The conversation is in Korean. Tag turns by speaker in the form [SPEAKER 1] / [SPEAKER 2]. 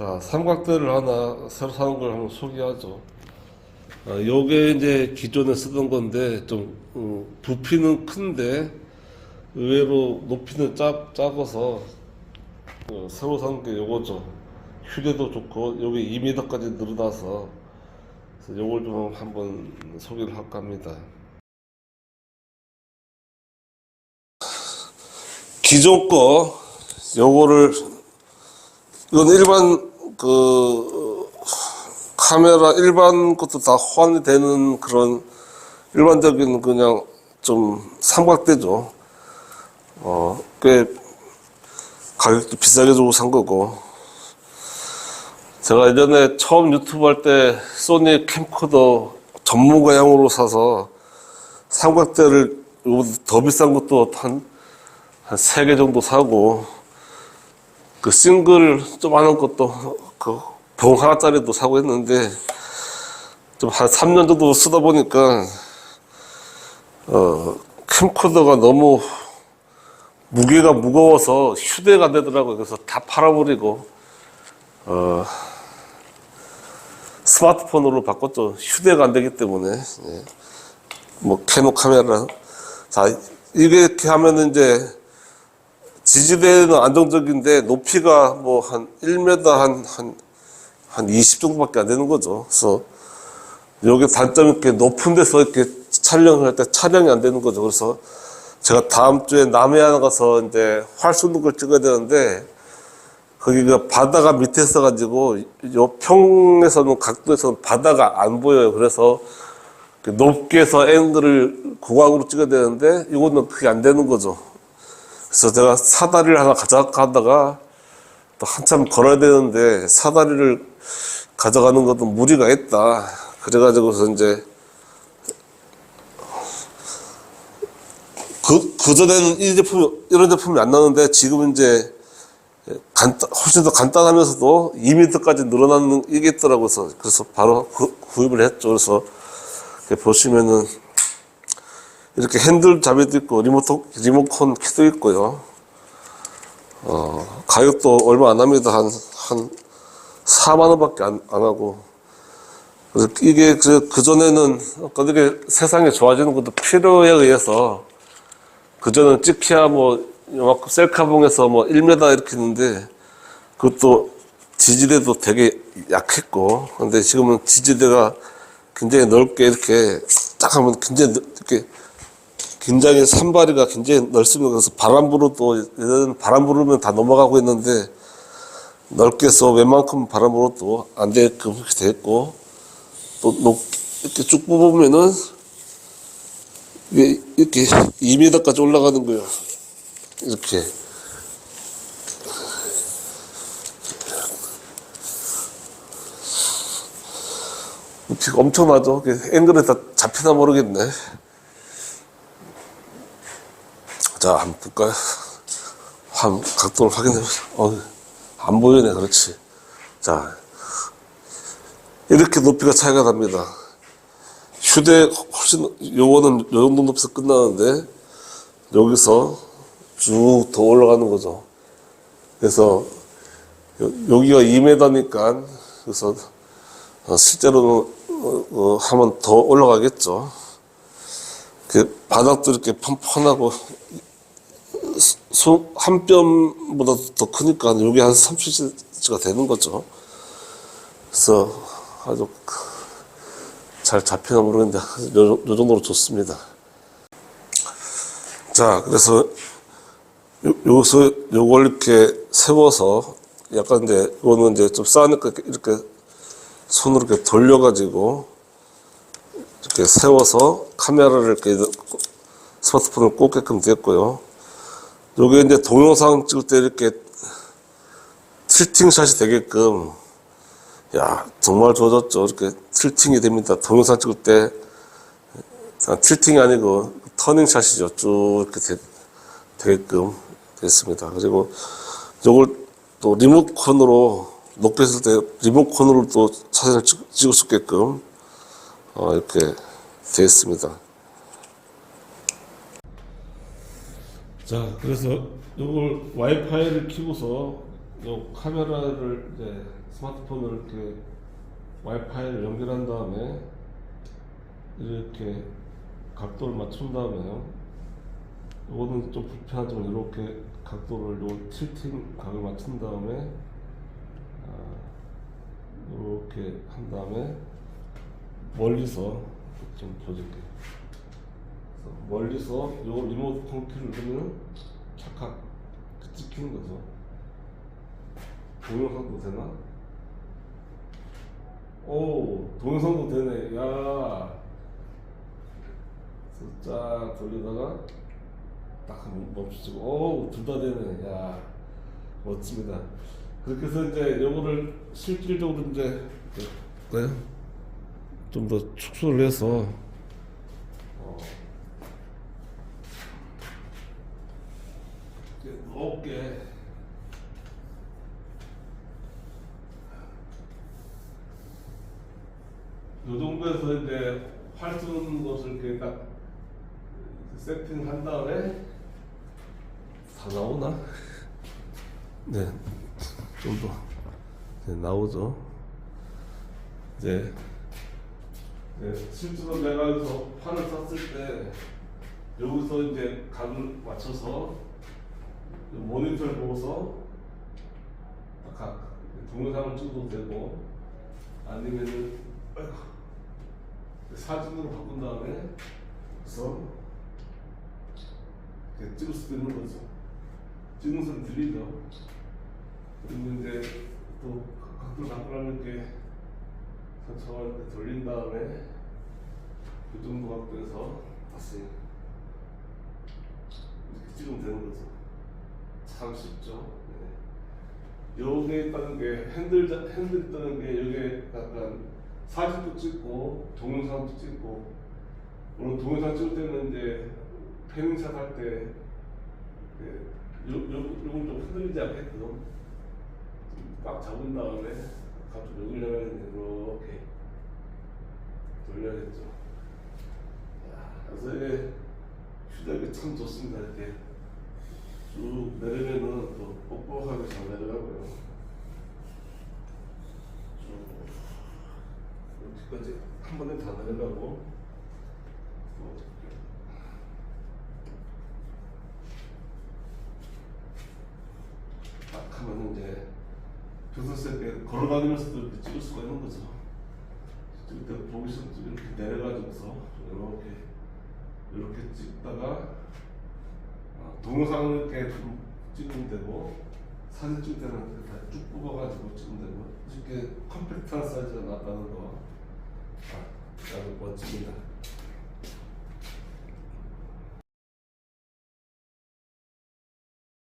[SPEAKER 1] 자, 삼각대를 하나 새로 사는 걸 한번 소개하죠. 아, 요게 이제 기존에 쓰던 건데, 좀, 음, 부피는 큰데, 의외로 높이는 작, 작아서, 어, 새로 산 게 요거죠. 휴대도 좋고, 여기 2m까지 늘어나서, 요걸 좀 한번 소개를 할까 합니다. 기존 거, 요거를, 이건 일반, 그, 카메라 일반 것도 다 호환이 되는 그런 일반적인 그냥 좀 삼각대죠. 어, 꽤 가격도 비싸게 주고 산 거고. 제가 예전에 처음 유튜브 할 때 소니 캠코더 전문가용으로 사서 삼각대를 더 비싼 것도 한, 한세개 정도 사고 그 싱글 좀 하는 것도 그 병 하나짜리도 사고 했는데 좀 한 3년 정도 쓰다 보니까 어 캠코더가 너무 무게가 무거워서 휴대가 안 되더라고요. 그래서 다 팔아버리고 어 스마트폰으로 바꿨죠. 휴대가 안 되기 때문에 예. 뭐 캐논 카메라 자 이렇게 하면은 이제 지지대는 안정적인데 높이가 뭐 한 1m 한, 한, 한 20 정도밖에 안 되는 거죠. 그래서 여기 단점이 이렇게 높은 데서 이렇게 촬영을 할때 촬영이 안 되는 거죠. 그래서 제가 다음 주에 남해안 가서 이제 활 쏘는 걸 찍어야 되는데 거기가 바다가 밑에 있어가지고 요 평에서는 각도에서는 바다가 안 보여요. 그래서 그 높게서 앵글을 고각으로 찍어야 되는데 이거는 그게 안 되는 거죠. 그래서 제가 사다리를 하나 가져가다가 또 한참 걸어야 되는데 사다리를 가져가는 것도 무리가 있다. 그래가지고서 이제 그, 그전에는 이 제품, 이런 제품이 안 나오는데 지금 이제 간단, 훨씬 더 간단하면서도 2m까지 늘어나는 이게 있더라고요. 그래서, 바로 구, 구입을 했죠. 그래서 보시면은 이렇게 핸들 잡이도 있고 리모트, 리모컨 키도 있고요. 어, 가격도 얼마 안 합니다. 한, 한 4만원 밖에 안, 안 하고. 그래서 이게 그, 그전에는 어떻게 세상이 좋아지는 것도 필요에 의해서 그전에는 찍히야 뭐 요만큼 셀카봉에서 뭐 1m 이렇게 했는데 그것도 지지대도 되게 약했고 근데 지금은 지지대가 굉장히 넓게 이렇게 딱 하면 굉장히 넓- 이렇게 굉장히 산발이가 굉장히 넓습니다. 그래서 바람 불어도 예전에는 바람 불으면 다 넘어가고 있는데 넓게 해서 웬만큼 바람 불어도 안 되게끔 이렇게 돼 있고 또 높, 이렇게 쭉 뽑으면은 이렇게 2m까지 올라가는 거예요. 이렇게. 엄청나죠? 이게 앵글에 다 잡히나 모르겠네. 자, 한번 볼까요? 한 각도를 확인해 보세요. 어, 안 보이네, 그렇지. 자, 이렇게 높이가 차이가 납니다. 휴대 훨씬 요거는 요 정도 높이에서 끝나는데 여기서 쭉 더 올라가는 거죠. 그래서 요- 여기가 2m니까 그래서 어, 실제로는 어, 어, 하면 더 올라가겠죠. 그 바닥도 이렇게 펀펀하고 손, 한 뼘보다 더 크니까 여기 한 30cm가 되는 거죠. 그래서 아주 잘 잡히나 모르겠는데 요, 요 정도로 좋습니다. 자, 그래서 요, 여기서 요걸 이렇게 세워서 약간 이제 이거는 이제 좀 싸니까 이렇게 손으로 이렇게 돌려가지고 이렇게 세워서 카메라를 이렇게 스마트폰을 꽂게끔 됐고요. 요게 이제 동영상 찍을 때 이렇게 틸팅샷이 되게끔 야 정말 좋아졌죠. 이렇게 틸팅이 됩니다. 동영상 찍을 때 아, 틸팅이 아니고 터닝샷이죠. 쭉 이렇게 되, 되게끔 됐습니다. 그리고 요걸 또 리모컨으로 높게 했을 때 리모컨으로 또 사진을 찍, 찍을 수 있게끔 어, 이렇게 되어 있습니다. 자, 그래서 이걸 와이파이를 키고서 요 카메라를 이제 스마트폰을 이렇게 와이파이를 연결한 다음에 이렇게 각도를 맞춘 다음에요. 요거는 좀 불편하지만 이렇게 각도를 요 틸팅 각을 맞춘 다음에 아, 이렇게 한 다음에 멀리서 좀 보여줄게요. 멀리서 요 리모트 컨트롤 누르면 착각 찍히는 거죠. 동영상도 되나? 오, 동영상도 되네. 야. 쫙 돌리다가 딱 멈추고, 오, 둘 다 되네. 야, 멋집니다. 그렇게 해서 이제 요거를 실질적으로 이제, 네? 좀더 축소를 해서, 요 정도에서 이제 활 쏘는 것을 이렇게 딱 세팅한 다음에 다 나오나? 네, 좀 더 네, 나오죠. 이제 네, 실제로 내가 여기서 판을 쐈을 때 여기서 이제 각을 맞춰서 모니터를 보고서 각 동영상을 찍어도 되고 아니면은 아이고, 사진으로 바꾼 다음에 그래서 찍을 수도 있는 거죠. 찍는 소리 들리죠? 이제 또 각도를 이렇게 상처를 이렇게 돌린 다음에 그 정도 각도에서 다시 이렇게 찍으면 되는 거죠. 참 쉽죠. 네. 여기에 있다는 게 핸들 자- 핸들 있다는 게 여기에 약간 사진도 찍고 동영상도 찍고 물론 동영상 찍을 때는 이제 패닝샷 할때 그, 요, 요, 요건 좀 흔들리지 않게끔 좀꽉 잡은 다음에 갑자기 여기려면 이렇게 돌려야겠죠. 야, 그래서 휴대하기 참 좋습니다. 이렇게 쭉 내리면은 또 뻑뻑하게 잘 내려가고요. 쭉 여기까지 한 번에 다 내려가고 또 딱 하면 이제 교수쌤께 걸어다니면서도 이렇게 찍을 수가 있는 거죠. 찍을 때 보기 싫 이렇게 내려가지고서 이렇게 이렇게 찍다가 어, 동영상을 이렇게 좀 찍으면 되고 사진 찍을 때는 이렇게 다쭉 뽑아가지고 찍으면 되고 이렇게 컴팩트한 사이즈가 나왔다는 거 아, 아주 멋집니다.